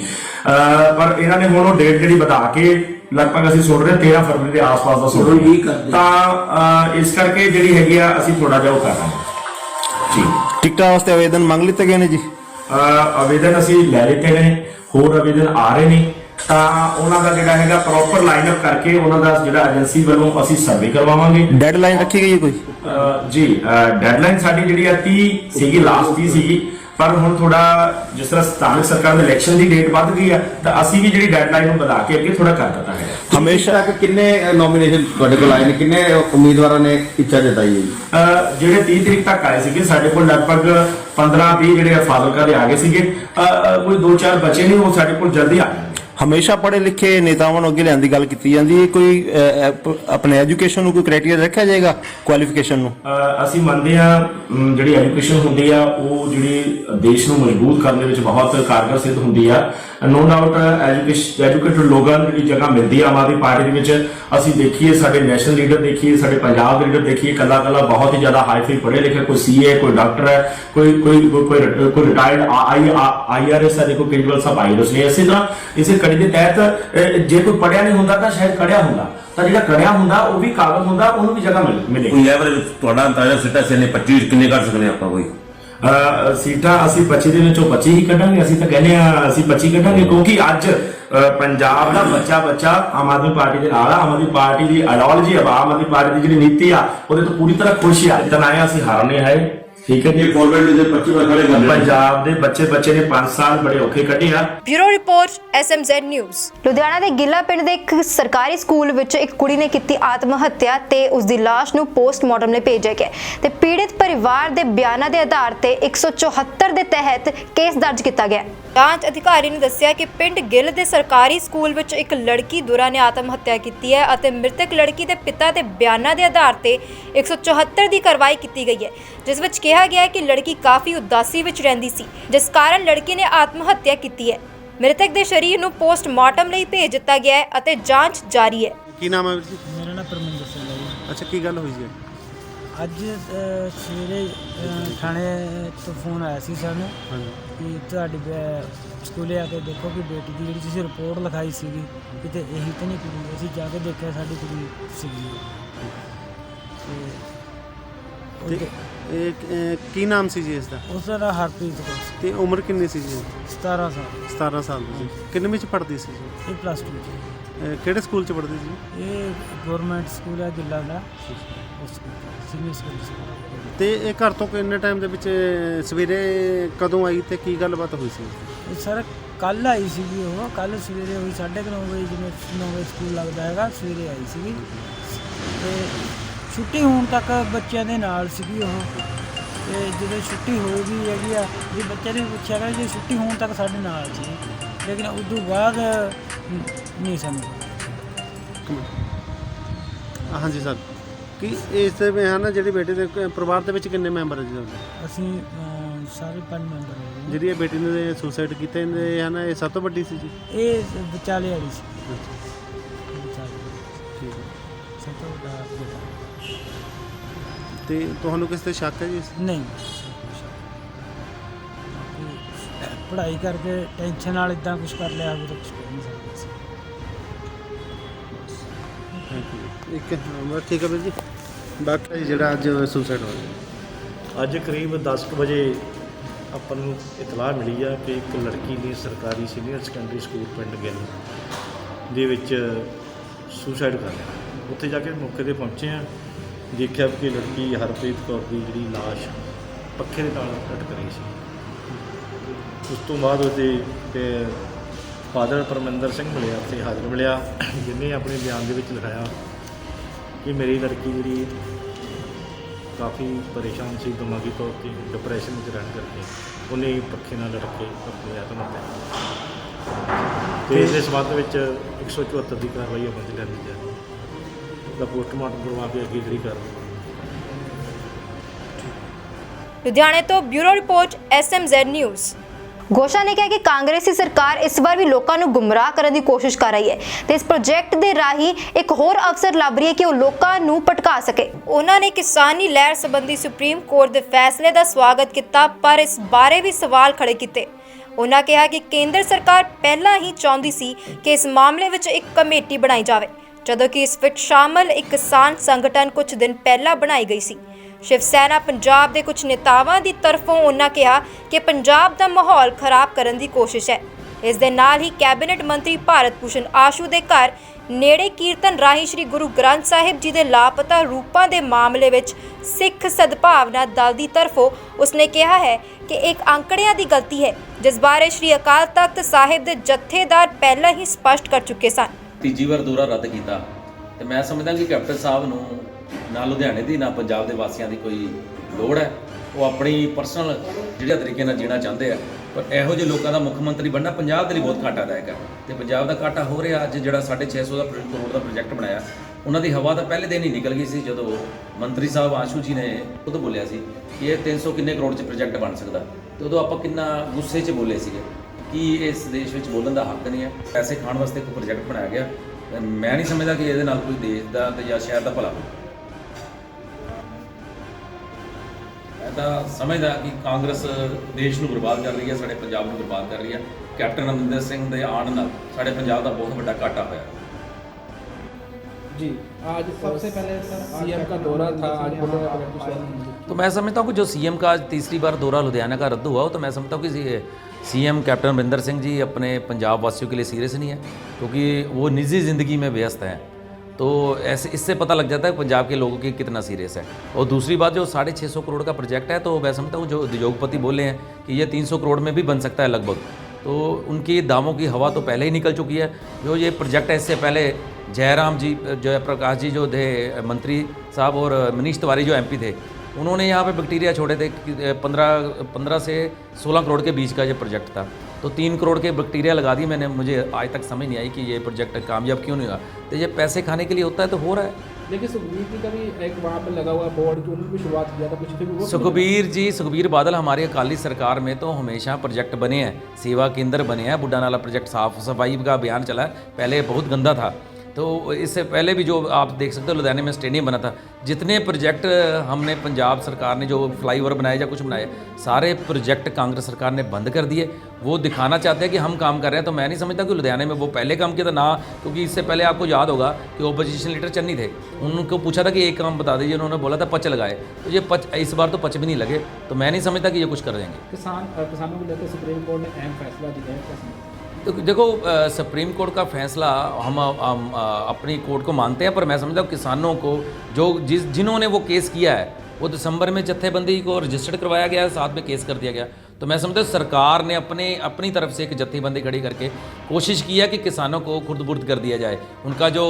ਅਹ, ਪਰ ਇਹਨਾਂ ਨੇ ਹੁਣ ਉਹ ਡੇਟ ਜਿਹੜੀ ਵਧਾ ਕੇ ਲਗਭਗ ਅਸੀਂ ਸੁਣ ਰਹੇ 13 ਫਰਵਰੀ ਦੇ ਆਸ-ਪਾਸ ਦਾ ਸੁਣ ਰਹੇ ਹਾਂ। ਤਾਂ ਅਹ, ਇਸ ਕਰਕੇ ਜਿਹੜੀ ਹੈਗੀ ਆ ਅਸੀਂ ਥੋੜਾ ਜਿਹਾ ਉਹ ਕਰ ਰਹੇ ਹਾਂ। ਜੀ। ਟਿਕਟਾਂ ਵਾਸਤੇ ਆਵੇਦਨ ਮੰਗ ਲਿੱਤੇ ਗਏ ਨੇ ਜੀ? ਅਹ, ਆਵੇਦਨ ਅਸੀਂ ਲੈ ਲਿੱਤੇ ਨੇ ਹੋਰ ਆਵੇਦਨ ਆ ਰਹੇ ਨੇ। ਤਾਂ ਉਹਨਾਂ ਦਾ ਜਿਹੜਾ ਹੈਗਾ ਪ੍ਰੋਪਰ ਲਾਈਨ ਅਪ ਕਰਕੇ ਉਹਨਾਂ ਦਾ ਜਿਹੜਾ ਏਜੰਸੀ ਵੱਲੋਂ ਅਸੀਂ ਸਰਵੇ ਕਰਵਾਵਾਂਗੇ। ਡੈਡਲਾਈਨ ਰੱਖੀ ਗਈ ਹੈ ਕੋਈ? ਅਹ ਜੀ ਡੈਡਲਾਈਨ ਸਾਡੀ ਜਿਹੜੀ ਆ 30 ਸੀਗੀ ਲਾਸਟ ਦੀ ਸੀਗੀ। ਪਰ ਹੁਣ ਥੋੜਾ ਜਿਸ ਤਰ੍ਹਾਂ ਸਥਾਨਕ ਸਰਕਾਰ ਦੇ ਇਲੈਕਸ਼ਨ ਦੀ ਡੇਟ ਵੱਧ ਗਈ ਆ ਤਾਂ ਅਸੀਂ ਵੀ ਜਿਹੜੀ ਡੈਡਲਾਈਨ ਨੂੰ ਵਧਾ ਕੇ ਅੱਗੇ ਥੋੜਾ ਕਰ ਦਿੱਤਾ ਹੈ ਹਮੇਸ਼ਾ ਤੱਕ ਕਿੰਨੇ ਨੋਮੀਨੇਸ਼ਨ ਤੁਹਾਡੇ ਕੋਲ ਆਏ ਨੇ? ਕਿੰਨੇ ਉਮੀਦਵਾਰਾਂ ਨੇ ਇੱਛਾ ਜਤਾਈ ਹੈ ਜੀ? ਜਿਹੜੇ 30 ਤਰੀਕ ਤੱਕ ਆਏ ਸੀਗੇ ਸਾਡੇ ਕੋਲ ਲਗਭਗ 15 20 ਜਿਹੜੇ ਫਾਜ਼ਿਲਕਾ ਦੇ ਆ ਗਏ ਸੀਗੇ। ਕੋਈ 2-4 ਬਚੇ ਨਹੀਂ ਉਹ ਸਾਡੇ ਕੋਲ ਜਲਦੀ ਆ ਹਮੇਸ਼ਾ ਪੜ੍ਹੇ ਲਿਖੇ ਨੇਤਾਵਾਂ ਨੂੰ ਅੱਗੇ ਲੈਣ ਦੀ ਗੱਲ ਕੀਤੀ ਜਾਂਦੀ ਹੈ। ਕੋਈ ਆਪਣੇ ਐਜੂਕੇਸ਼ਨ ਨੂੰ ਕੋਈ ਕ੍ਰਾਈਟੇਰੀਆ ਰੱਖਿਆ ਜਾਏਗਾ ਕੁਆਲੀਫਿਕੇਸ਼ਨ ਨੂੰ? ਅਸੀਂ ਮੰਨਦੇ ਆ ਜਿਹੜੀ ਐਜੂਕੇਸ਼ਨ ਹੁੰਦੀ ਆ, ਉਹ ਜਿਹੜੀ ਦੇਸ਼ ਨੂੰ ਮਜ਼ਬੂਤ ਕਰਨ ਦੇ ਵਿੱਚ ਬਹੁਤ ਕਾਰਗਰ ਸਿੱਧ ਹੁੰਦੀ ਆ। ਨੋ ਡਾਊਟ ਐਜੂਕੇਸ਼ਨ ਐਜੂਕੇਟਡ ਲੋਕਾਂ ਨੂੰ ਜਿਹੜੀ ਜਗ੍ਹਾ ਮਿਲਦੀ ਆ ਆਮ ਆਦਮੀ ਪਾਰਟੀ ਦੇ ਵਿੱਚ, ਅਸੀਂ ਦੇਖੀਏ, ਸਾਡੇ ਨੈਸ਼ਨਲ ਲੀਡਰ ਦੇਖੀਏ, ਸਾਡੇ ਪੰਜਾਬ ਦੇ ਲੀਡਰ ਦੇਖੀਏ ਕੱਲਾ ਕੱਲਾ ਬਹੁਤ ਹੀ ਜ਼ਿਆਦਾ ਹਾਈ ਪੜ੍ਹੇ ਲਿਖੇ, ਕੋਈ ਸੀਏ ਕੋਈ ਡਾਕਟਰ ਹੈ, ਕੋਈ ਕੋਈ ਕੋਈ ਕੋਈ- ਰਿਟਾਇਰਡ ਆਈ ਆਈਆਰਐਸ ਹੈ, ਦੇਖੋ ਕੇਜਰੀਵਾਲ ਸਾਹਿਬ ਆਈਆਰਐਸ ਨੇ। ਇਸੇ ਤਰ੍ਹਾਂ, ਇਸੇ ਕੜੀ ਦੇ ਤਹਿਤ ਜੇ ਕੋਈ ਪੜਿਆ ਨਹੀਂ ਹੁੰਦਾ ਤਾਂ ਸ਼ਾਇਦ ਕੜਿਆ ਹੁੰਦਾ। ਤਾਂ ਜਿਹੜਾ ਕੜਿਆ ਹੁੰਦਾ, ਉਹ ਵੀ ਕਾਬਲ ਹੁੰਦਾ, ਉਹਨੂੰ ਵੀ ਜਗ੍ਹਾ ਮਿਲ, ਮਿਲੇਗੀ। ਕੋਈ ਐਵਰੇਜ ਤੁਹਾਡਾ ਅੰਦਾਜ਼ਾ ਸਿੱਟਾ ਸੇ 25 ਕਿੰਨੇ ਕਰ ਸਕਦੇ ਆਪਾਂ ਕੋਈ? ਸੀਟਾਂ ਅਸੀਂ 25 ਦੇ ਵਿੱਚੋਂ 25 ਹੀ ਕੱਢਾਂਗੇ। ਅਸੀਂ ਤਾਂ ਕਹਿੰਦੇ ਆ ਅਸੀਂ 25 ਕੱਢਾਂਗੇ ਕਿਉਂਕਿ ਅੱਜ ਪੰਜਾਬ ਦਾ ਬੱਚਾ ਬੱਚਾ ਆਮ ਆਦਮੀ ਪਾਰਟੀ ਦੇ ਨਾਲ ਆ। ਆਮ ਆਦਮੀ ਪਾਰਟੀ ਦੀ ਆਈਡੀਓਲੋਜੀ ਆ ਆਮ ਆਦਮੀ ਪਾਰਟੀ ਦੀ ਜਿਹੜੀ ਨੀਤੀ ਆ ਉਹਦੇ ਤੋਂ ਪੂਰੀ ਤਰ੍ਹਾਂ ਖੁਸ਼ ਆ। ਤਾਂ ਆਏ ਅਸੀਂ ਹਾਰਨੇ ਹੈ ਠੀਕ ਹੈ ਜੀ? ਫਾਰਵਰਡ ਦੇ 25 ਵਾਰ ਖੜੇ ਕਰ ਪੰਜਾਬ ਦੇ ਬੱਚੇ ਬੱਚੇ ਨੇ 5 ਸਾਲ ਬੜੇ ਔਖੇ ਕੱਢੇ ਆ। Bureau report SMZ news Ludhiana ਦੇ ਗਿੱਲਾ ਪਿੰਡ ਦੇ ਇੱਕ ਸਰਕਾਰੀ ਸਕੂਲ ਵਿੱਚ ਇੱਕ ਕੁੜੀ ਨੇ ਕੀਤੀ ਆਤਮ ਹੱਤਿਆ ਤੇ ਉਸ ਦੀ ਲਾਸ਼ ਨੂੰ ਪੋਸਟਮਾਰਟਮ ਲਈ ਭੇਜਿਆ ਗਿਆ ਤੇ ਪੀੜਿਤ ਪਰਿਵਾਰ ਦੇ ਬਿਆਨਾਂ ਦੇ ਆਧਾਰ ਤੇ 174 ਦੇ ਤਹਿਤ ਕੇਸ ਦਰਜ ਕੀਤਾ ਗਿਆ। ਜਾਂਚ ਅਧਿਕਾਰੀ ਨੇ ਦੱਸਿਆ ਕਿ ਪਿੰਡ ਗਿੱਲ ਦੇ ਸਰਕਾਰੀ ਸਕੂਲ ਵਿੱਚ ਇੱਕ ਲੜਕੀ ਦੁਰਾ ਨੇ ਆਤਮ ਹੱਤਿਆ ਕੀਤੀ ਹੈ ਅਤੇ ਮ੍ਰਿਤਕ ਲੜਕੀ ਦੇ ਪਿਤਾ ਦੇ ਬਿਆਨਾਂ ਦੇ ਆਧਾਰ ਤੇ 174 ਦੀ ਕਾਰਵਾਈ ਕੀਤੀ ਗਈ ਹੈ ਜਿਸ ਵਿੱਚ ਕਿਹਾ ਗਿਆ ਹੈ ਕਿ ਲੜਕੀ ਕਾਫੀ ਉਦਾਸੀ ਵਿੱਚ ਰਹਿੰਦੀ ਸੀ ਜਿਸ ਕਾਰਨ ਲੜਕੀ ਨੇ ਆਤਮ ਹੱਤਿਆ ਕੀਤੀ ਹੈ। ਮ੍ਰਿਤਕ ਦੇ ਸ਼ਰੀਰ ਨੂੰ ਪੋਸਟਮਾਰਟਮ ਲਈ ਭੇਜ ਦਿੱਤਾ ਗਿਆ ਹੈ ਅਤੇ ਜਾਂਚ ਜਾਰੀ ਹੈ। ਕੀ ਨਾਮ ਹੈ ਵੀਰ ਜੀ? ਮੇਰਾ ਨਾਮ ਪਰਮਿੰਦਰ ਸਿੰਘ ਹੈ ਜੀ। ਅੱਛਾ ਕੀ ਗੱਲ ਹੋਈ ਜੀ ਅੱਜ ਅ, ਸਵੇਰੇ ਅ, ਥਾਣੇ ਤੋਂ ਫੋਨ ਆਇਆ ਸੀ ਸਾਨੂੰ ਕਿ ਤੁਹਾਡੀ ਬੈ- ਸਕੂਲੇ ਆ ਕੇ ਦੇਖੋ ਕਿ ਬੇਟੀ ਦੀ ਜਿਹੜੀ ਤੁਸੀਂ ਰਿਪੋਰਟ ਲਿਖਾਈ ਸੀਗੀ ਕਿਤੇ ਇਹੀ ਤਾਂ ਨਹੀਂ ਕੁੜੀ ਅਸੀਂ ਜਾ ਕੇ ਦੇਖਿਆ ਸਾਡੀ ਕੁੜੀ ਸੀਗੀ। ਤੇ ਤੇ ਇਹ ਕੀ ਨਾਮ ਸੀ ਜੀ ਇਸ ਦਾ ਉਸ ਦਾ ਨਾਂ ਹਰਪ੍ਰੀਤ ਕੌਰ ਸੀ। ਤੇ ਉਮਰ ਕਿੰਨੀ ਸੀ ਜੀ? 17 ਸਾਲ। 17 ਸਾਲ ਦੀ ਸੀ। ਕਿੰਨਵੀਂ ਚ ਪੜ੍ਹਦੀ ਸੀ ਜੀ? ਇਹ ਪਲੱਸ 2 ਚ। ਇਹ ਕਿਹੜੇ ਸਕੂਲ ਚ ਪੜ੍ਹਦੀ ਸੀ? ਇਹ ਗਵਰਨਮੈਂਟ ਸਕੂਲ ਹੈ ਗਿੱਲਾ ਦਾ। ਸੀਨੀਅਰ ਸੈਕੰਡਰੀ ਸਕੂਲ ਤੇ ਇਹ ਘਰ ਤੋਂ ਕਿੰਨੇ ਟਾਈਮ ਦੇ ਵਿੱਚ ਸਵੇਰੇ ਕਦੋਂ ਆਈ ਤੇ ਕੀ ਗੱਲਬਾਤ ਹੋਈ ਸੀ? ਇਹ ਸਰ ਕੱਲ ਆਈ ਸੀਗੀ ਉਹ। ਕੱਲ ਸਵੇਰੇ ਹੋਈ 9:30 ਵਜੇ ਜਿਵੇਂ 9 ਵਜੇ ਸਕੂਲ ਲੱਗਦਾ ਹੈਗਾ ਸਵੇਰੇ ਆਈ ਸੀਗੀ। ਤੇ ਛੁੱਟੀ ਹੋਣ ਤੱਕ ਬੱਚਿਆਂ ਦੇ ਨਾਲ ਸੀਗੀ ਉਹ। ਤੇ ਜਦੋਂ ਛੁੱਟੀ ਹੋ ਗਈ ਹੈਗੀ ਆ ਜੇ ਬੱਚਿਆਂ ਨੇ ਪੁੱਛਿਆ ਕਿ ਜੇ ਛੁੱਟੀ ਹੋਣ ਤੱਕ ਸਾਡੇ ਨਾਲ ਸੀ। ਲੇਕਿਨ ਉਸ ਤੋਂ ਬਾਅਦ ਨਹੀਂ ਸਾਨੂੰ ਹਾਂਜੀ ਸਰ। ਕੀ ਇਸ ਦੇ ਵਿੱਚ ਹਨ ਜਿਹੜੀ ਬੇਟੀ ਦੇ ਕ- ਪਰਿਵਾਰ ਦੇ ਵਿੱਚ ਕਿੰਨੇ ਮੈਂਬਰ ਹੈ ਜੀ? ਤੁਹਾਡੇ ਅਸੀਂ ਅਹ, ਸਾਰੇ ਪੰਜ ਮੈਂਬਰ ਹੋ ਜਿਹੜੀ ਇਹ ਬੇਟੀ ਨੇ ਸੁਸਾਈਡ ਕੀਤਾ ਇਹਨੇ ਹਨ ਇਹ ਸਭ ਤੋਂ ਵੱਡੀ ਸੀ ਜੀ? ਇਹ ਵਿਚਾਲੇ ਵਾਲੀ ਸੀ। ਵਿਚਾਲੇ ਠੀਕ ਹੈ। ਸਭ ਤੋਂ ਵੱਡਾ ਬੇਟਾ। ਤੇ ਤੁਹਾਨੂੰ ਕਿਸ ਤੇ ਸ਼ੱਕ ਹੈ ਜੀ ਇਸ- ਨਹੀਂ। ਬਾਕੀ ਪੜ੍ਹਾਈ ਕਰਕੇ ਟੈਨਸ਼ਨ ਨਾਲ ਇਦਾਂ ਕੁਝ ਕਰ ਲਿਆ ਉਹ ਤਾਂ ਕੁਝ ਕਰ ਨਹੀਂ ਸਕਦੇ ਸੀ ਇੱਕ ਹਾਂ, ਠੀਕ ਹੈ ਵੀਰ ਜੀ। ਬਾਕੀ ਜਿਹੜਾ ਅੱਜ ਸੁਸਾਈਡ ਹੋਇਆ। ਅੱਜ ਕਰੀਬ 10 ਕੁ ਵਜੇ ਆਪਾਂ ਨੂੰ ਇਤਲਾਹ ਮਿਲੀ ਆ ਕਿ ਇੱਕ ਲੜਕੀ ਦੀ ਸਰਕਾਰੀ ਸੀਨੀਅਰ ਸੈਕੰਡਰੀ ਸਕੂਲ ਪਿੰਡ ਗਿੱਲ ਦੇ ਵਿੱਚ ਸੁਸਾਈਡ ਕਰ ਲਿਆ। ਉੱਥੇ ਜਾ ਕੇ ਮੌਕੇ ਤੇ ਪਹੁੰਚੇ ਆ। ਦੇਖਿਆ ਕਿ ਲੜਕੀ ਹਰਪ੍ਰੀਤ ਕੌਰ ਦੀ ਜਿਹੜੀ ਲਾਸ਼ ਪੱਖੇ ਦੇ ਨਾਲ ਲਟਕ ਰਹੀ ਸੀ। ਉਸ ਤੋਂ ਬਾਅਦ ਉਹਦੇ ਤੇ ਫਾਦਰ ਪਰਮਿੰਦਰ ਸਿੰਘ ਮਿਲਿਆ ਤੇ ਹਾਜ਼ਰ ਮਿਲਿਆ ਜਿਹਨੇ ਆਪਣੇ ਬਿਆਨ ਦੇ ਵਿੱਚ ਲਿਖਾਇਆ। ਕਿ ਮੇਰੀ ਲੜਕੀ ਜਿਹੜੀ ਕਾਫੀ ਪਰੇਸ਼ਾਨ ਸੀ ਦਿਮਾਗੀ ਤੌਰ ਤੇ ਡਿਪਰੈਸ਼ਨ ਵਿੱਚ ਰਹਿਣ ਕਰਕੇ। ਉਹਨੇ ਪੱਖੇ ਨਾਲ ਲੜ ਕੇ ਆਪਣੀ ਆਤਮ ਹੱਤਿਆ। ਤੇ ਇਸ ਦੇ ਸੰਬੰਧ ਵਿੱਚ 174 ਦੀ ਕਾਰਵਾਈ ਅਮਲ 'ਚ ਲਿਆਂਦੀ ਜਾ ਰਹੀ ਹੈ। ਉਹਦਾ ਪੋਸਟਮਾਰਟਮ ਕਰਵਾ ਕੇ ਅੱਗੇ ਜਿਹੜੀ ਕਾਰਵਾਈ ਲੁਧਿਆਣੇ ਤੋਂ bureau report SMZ news. Gosha ਨੇ ਕਿਹਾ ਕਿ ਕਾਂਗਰਸੀ ਸਰਕਾਰ ਇਸ ਵਾਰ ਵੀ ਲੋਕਾਂ ਨੂੰ ਗੁੰਮਰਾਹ ਕਰਨ ਦੀ ਕੋਸ਼ਿਸ਼ ਕਰ ਰਹੀ ਹੈ ਤੇ ਇਸ ਪ੍ਰੋਜੈਕਟ ਦੇ ਰਾਹੀਂ ਇੱਕ ਹੋਰ ਅਵਸਰ ਲੱਭ ਰਹੀ ਹੈ ਕਿ ਉਹ ਲੋਕਾਂ ਨੂੰ ਭਟਕਾ ਸਕੇ। ਉਹਨਾਂ ਨੇ ਕਿਸਾਨੀ ਲਹਿਰ ਸੰਬੰਧੀ ਸੁਪਰੀਮ ਕੋਰਟ ਦੇ ਫੈਸਲੇ ਦਾ ਸਵਾਗਤ ਕੀਤਾ, ਪਰ ਇਸ ਬਾਰੇ ਵੀ ਸਵਾਲ ਖੜੇ ਕੀਤੇ। ਉਹਨਾਂ ਕਿਹਾ ਕਿ ਕੇਂਦਰ ਸਰਕਾਰ ਪਹਿਲਾਂ ਹੀ ਚਾਹੁੰਦੀ ਸੀ ਕਿ ਇਸ ਮਾਮਲੇ ਵਿੱਚ ਇੱਕ ਕਮੇਟੀ ਬਣਾਈ ਜਾਵੇ, ਜਦੋਂ ਕਿ ਇਸ ਵਿੱਚ ਸ਼ਾਮਲ ਇੱਕ ਕਿਸਾਨ ਸੰਗਠਨ ਕੁਝ ਦਿਨ ਪਹਿਲਾਂ ਬਣਾਈ ਗਈ ਸੀ। ਸ਼ਿਵ ਸੈਨਾ ਪੰਜਾਬ ਦੇ ਕੁਝ ਨੇਤਾਵਾਂ ਦੀ ਤਰਫੋਂ ਉਹਨਾਂ ਕਿਹਾ ਕਿ ਪੰਜਾਬ ਦਾ ਮਾਹੌਲ ਖਰਾਬ ਕਰਨ ਦੀ ਕੋਸ਼ਿਸ਼ ਹੈ। ਇਸ ਦੇ ਨਾਲ ਹੀ ਕੈਬਨਿਟ ਮੰਤਰੀ ਭਾਰਤ ਭੂਸ਼ਣ ਆਸ਼ੂ ਦੇ ਘਰ ਨੇੜੇ ਕੀਰਤਨ ਰਾਹੀਂ ਸ੍ਰੀ ਗੁਰੂ ਗ੍ਰੰਥ ਸਾਹਿਬ ਜੀ ਦੇ ਲਾਪਤਾ ਰੂਪਾਂ ਦੇ ਮਾਮਲੇ ਵਿੱਚ ਸਿੱਖ ਸਦਭਾਵਨਾ ਦਲ ਦੀ ਤਰਫੋਂ ਉਸਨੇ ਕਿਹਾ ਹੈ ਕਿ ਇੱਕ ਅੰਕੜਿਆਂ ਦੀ ਗਲਤੀ ਹੈ, ਜਿਸ ਬਾਰੇ ਸ੍ਰੀ ਅਕਾਲ ਤਖਤ ਸਾਹਿਬ ਦੇ ਜਥੇਦਾਰ ਪਹਿਲਾਂ ਹੀ ਸਪਸ਼ਟ ਕਰ ਚੁੱਕੇ ਸਨ। ਤੀਜੀ ਵਾਰ ਦੌਰਾ ਰੱਦ ਕੀਤਾ। ਤੇ ਮੈਂ ਸਮਝਦਾ ਕਿ ਕੈਪਟਨ ਸਾਹਿਬ ਨੂੰ ਨਾ ਲੁਧਿਆਣੇ ਦੀ, ਨਾ ਪੰਜਾਬ ਦੇ ਵਾਸੀਆਂ ਦੀ ਕੋਈ ਲੋੜ ਹੈ। ਉਹ ਆਪਣੀ ਪਰਸਨਲ ਜਿਹੜਾ ਤਰੀਕੇ ਨਾਲ ਜੀਣਾ ਚਾਹੁੰਦੇ ਆ। ਪਰ ਇਹੋ ਜਿਹੇ ਲੋਕਾਂ ਦਾ ਮੁੱਖ ਮੰਤਰੀ ਬਣਨਾ ਪੰਜਾਬ ਦੇ ਲਈ ਬਹੁਤ ਘਾਟਾਦਾਇਕ ਹੈ। ਤੇ ਪੰਜਾਬ ਦਾ ਘਾਟਾ ਹੋ ਰਿਹਾ ਅੱਜ ਜਿਹੜਾ 650 ਦਾ ਪ੍ਰੋ- ਕਰੋੜ ਦਾ ਪ੍ਰੋਜੈਕਟ ਬਣਾਇਆ। ਉਹਨਾਂ ਦੀ ਹਵਾ ਤਾਂ ਪਹਿਲੇ ਦਿਨ ਹੀ ਨਿਕਲ ਗਈ ਸੀ, ਜਦੋਂ ਮੰਤਰੀ ਸਾਹਿਬ ਆਸ਼ੂ ਜੀ ਨੇ ਖੁਦ ਬੋਲਿਆ ਸੀ ਕਿ ਇਹ 300 ਕਿੰਨੇ ਕਰੋੜ ਚ ਪ੍ਰੋਜੈਕਟ ਬਣ ਸਕਦਾ। ਤੇ ਉਦੋਂ ਆਪਾਂ ਕਿੰਨਾ ਗੁੱਸੇ 'ਚ ਬੋਲੇ ਸੀਗੇ। ਕਿ ਇਸ ਦੇਸ਼ ਵਿੱਚ ਬੋਲਣ ਦਾ ਹੱਕ ਨਹੀਂ ਹੈ? ਪੈਸੇ ਖਾਣ ਵਾਸਤੇ ਕੋਈ ਪ੍ਰੋਜੈਕਟ ਬਣਾਇਆ ਗਿਆ। ਮੈਂ ਨਹੀਂ ਸਮਝਦਾ ਕਿ ਇਹਦੇ ਨਾਲ ਕੋਈ ਦੇਸ਼ ਦਾ ਤੇ ਜਾਂ ਸ਼ਹਿਰ ਦਾ ਭਲਾ ਹੋਵੇ। ਮੈਂ ਤਾਂ ਸਮਝਦਾ ਕਿ ਕਾਂਗਰਸ ਦੇਸ਼ ਨੂੰ ਬਰਬਾਦ ਕਰ ਰਹੀ ਹੈ ਸਾਡੇ ਪੰਜਾਬ ਨੂੰ ਬਰਬਾਦ ਕਰ ਰਹੀ ਹੈ ਕੈਪਟਨ ਅਮਰਿੰਦਰ ਸਿੰਘ ਦੇ ਆਉਣ ਨਾਲ ਸਾਡੇ ਪੰਜਾਬ ਦਾ ਬਹੁਤ ਵੱਡਾ ਘਾਟਾ ਹੋਇਆ जी आज सबसे पहले सीएम का दौरा था आज बोल रहे हैं कि स्वास्थ्य तो मैं समझता हूँ कि जो सीएम का आज तीसरी बार दौरा लुधियाना का रद्द हुआ हो तो मैं समझता हूँ कि सीएम कैप्टन अमरिंदर सिंह जी अपने पंजाब वासियों के लिए सीरियस नहीं है क्योंकि वो निजी ज़िंदगी में व्यस्त हैं तो ऐसे, इससे पता लग जाता है पंजाब के लोगों की कितना सीरियस है। और दूसरी बात, जो साढ़े छः सौ करोड़ का प्रोजेक्ट है तो मैं समझता हूँ, जो उद्योगपति बोले हैं कि ये तीन सौ करोड़ में भी बन सकता है लगभग। तो उनकी दामों की हवा तो पहले ही निकल चुकी है। जो ये प्रोजेक्ट है, इससे पहले जयराम जी, जयप्रकाश जी, जो थे, मंत्री साहब और मनीष तिवारी जो एमपी थे, उन्होंने यहाँ पे बैक्टीरिया छोड़े थे पंद्रह पंद्रह से सोलह करोड़ के बीच का ये प्रोजेक्ट था। तो तीन करोड़ के बैक्टीरिया लगा दी मैंने मुझे आज तक समझ नहीं आई कि ये प्रोजेक्ट कामयाब क्यों नहीं हुआ। तो ये पैसे खाने के लिए होता है तो हो रहा है। देखिए सुखबीर जी का भी एक वहाँ पे लगा हुआ बोर्ड की उन्होंने भी शुरुआत किया था कुछ भी सुखबीर जी सुखबीर बादल हमारी अकाली सरकार में तो हमेशा प्रोजेक्ट बने हैं। सेवा केंद्र बने हैं। बुढ़ा नाला प्रोजेक्ट साफ़ सफ़ाई का अभियान चला है। पहले बहुत गंदा था। तो इससे पहले भी जो आप देख सकते हो, लुधियाने में स्टेडियम बना था। जितने प्रोजेक्ट हमने पंजाब सरकार ने जो फ्लाईओवर बनाए या कुछ बनाए, सारे प्रोजेक्ट कांग्रेस सरकार ने बंद कर दिए। वो दिखाना चाहते हैं कि हम काम कर रहे हैं तो मैं नहीं समझता कि लुधियाने में वो पहले काम किया था, ना, क्योंकि इससे पहले आपको याद होगा कि ओपोजिशन लीडर चन्नी थे। उनको पूछा था कि एक काम बता दीजिए, उन्होंने बोला था पच लगाए। तो ये पच, इस बार तो पच भी नहीं लगे तो मैं नहीं समझता कि ये कुछ कर देंगे। किसान किसानों को लेकर सुप्रीम कोर्ट ने अहम फैसला दिया है? देखो सुप्रीम कोर्ट का फैसला हम हम अपनी कोर्ट को मानते हैं पर मैं समझता हूँ किसानों को जो जिस जिन्होंने वो केस किया है वो दिसंबर में जत्थेबंदी को रजिस्टर्ड करवाया गया साथ में केस कर दिया गया। तो मैं समझता हूँ सरकार ने अपने अपनी तरफ़ से एक जत्थेबंदी खड़ी करके कोशिश की है कि किसानों को खुर्दबुर्द कर दिया जाए। उनका जो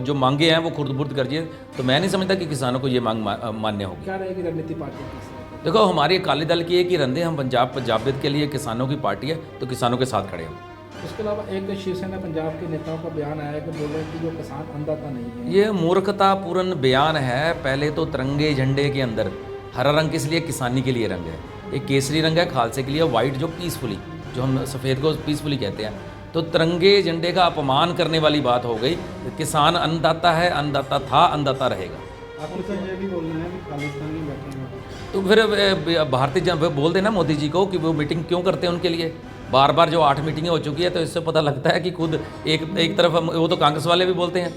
जो मांगे हैं वो खुर्दबुर्द कर दिए। तो मैं नहीं समझता कि किसानों को ये मांग मान्य होगी। क्या रहेगी रणनीति पार्टी की देखो हमारी अकाली दल की है कि रंधे हम पंजाब पंजाबियत के लिए किसानों की पार्टी है तो किसानों के साथ खड़े हैं। इसके अलावा एक शिवसेना पंजाब के नेताओं का बयान आया है कि बोल रहे हैं कि जो किसान अन्नदाता नहीं है। ये मूर्खतापूर्ण बयान है। पहले तो तिरंगे झंडे के अंदर हरा रंग किस लिए? किसानी के लिए रंग है। एक केसरी रंग है खालसे के लिए वाइट जो पीसफुली जो हम सफ़ेद को पीसफुली कहते हैं। तो तिरंगे झंडे का अपमान करने वाली बात हो गई किसान अन्नदाता है अन्नदाता था अन्नदाता रहेगा। तो ये भी है बैठे तो फिर भारतीय जन बोल देना मोदी जी को कि वो मीटिंग क्यों करते हैं उनके लिए? बार बार जो आठ मीटिंगें हो चुकी है तो इससे पता लगता है कि खुद एक एक तरफ़ हम- वो तो कांग्रेस वाले भी बोलते हैं